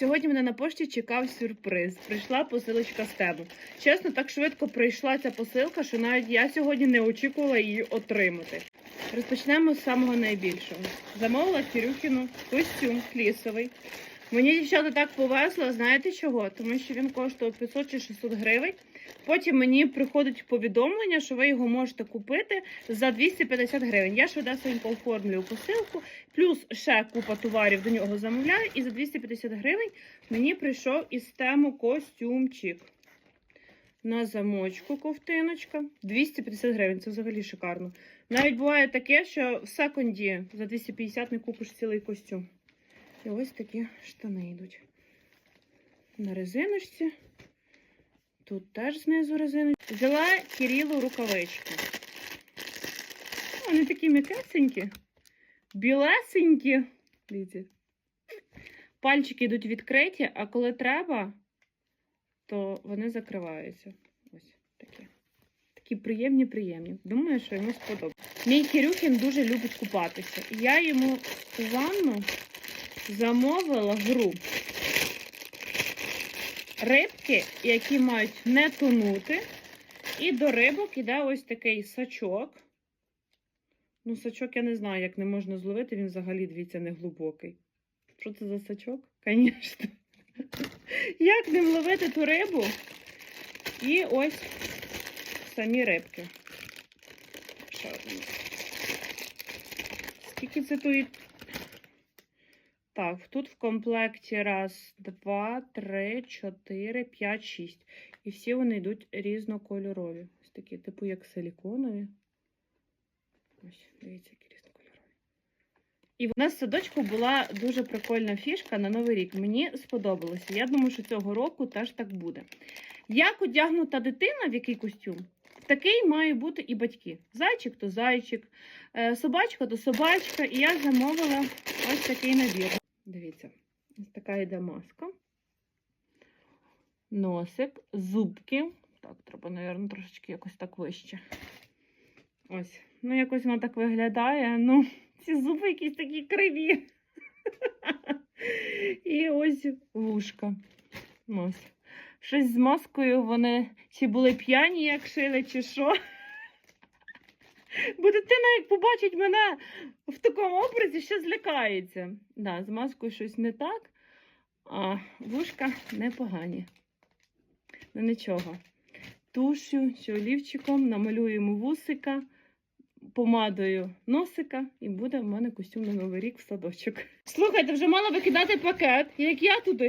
Сьогодні мене на пошті чекав сюрприз. Прийшла посилочка з тебе. Чесно, так швидко прийшла ця посилка, що навіть я сьогодні не очікувала її отримати. Розпочнемо з самого найбільшого. Замовила Кирюхіну костюм флісовий. Мені дівчата так повезло, знаєте чого? Тому що він коштував 500 чи 600 гривень. Потім мені приходить повідомлення, що ви його можете купити за 250 гривень. Я швидесенько оформлюю посилку, плюс ще купа товарів до нього замовляю, і за 250 гривень мені прийшов із тему костюмчик. На замочку ковтиночка. 250 гривень, це взагалі шикарно. Навіть буває таке, що в секунді за 250 не купиш цілий костюм. І ось такі штани йдуть. На резиночці. Тут теж знизу резиночка. Взяла Кирилу рукавички. Вони такі м'якесенькі, білесенькі. Дивіться. Пальчики йдуть відкриті, а коли треба, то вони закриваються. Ось такі. Такі приємні, приємні. Думаю, що йому сподобається. Мій Кирюхін дуже любить купатися. Я йому у ванну замовила гру. Рибки, які мають не тонути. І до рибок іде ось такий сачок. Ну, сачок я не знаю, як не можна зловити, він взагалі, дивіться, не глибокий. Що це за сачок? Звісно. Як ним ловити ту рибу? І ось самі рибки. Скільки це тут? Так, тут в комплекті раз, два, три, чотири, п'ять, шість. І всі вони йдуть різнокольорові. Ось такі, типу, як силіконові. Ось, дивіться, які різнокольорові. І в нас в садочку була дуже прикольна фішка на Новий рік. Мені сподобалося. Я думаю, що цього року теж так буде. Як одягнута дитина, в який костюм, такий має бути і батьки. Зайчик то зайчик, е, собачка то собачка. І я замовила ось такий набір. Дивіться, ось така йде маска. Носик, зубки. Так, треба, мабуть, трошечки якось так вище. Ось. Ну, якось воно так виглядає. Ну, ці зуби якісь такі криві. І ось вушка. Ось. Щось з маскою вони чи були п'яні, як шили, чи що. Бо дитина, як побачить мене в такому образі, ще злякається. Да, з маскою щось не так, а вушка непогані. Ну нічого. Тушу чи олівчиком намалюємо вусика, помадою носика, і буде в мене костюм на новий рік в садочок. Слухайте, вже мала викидати пакет, як я туди.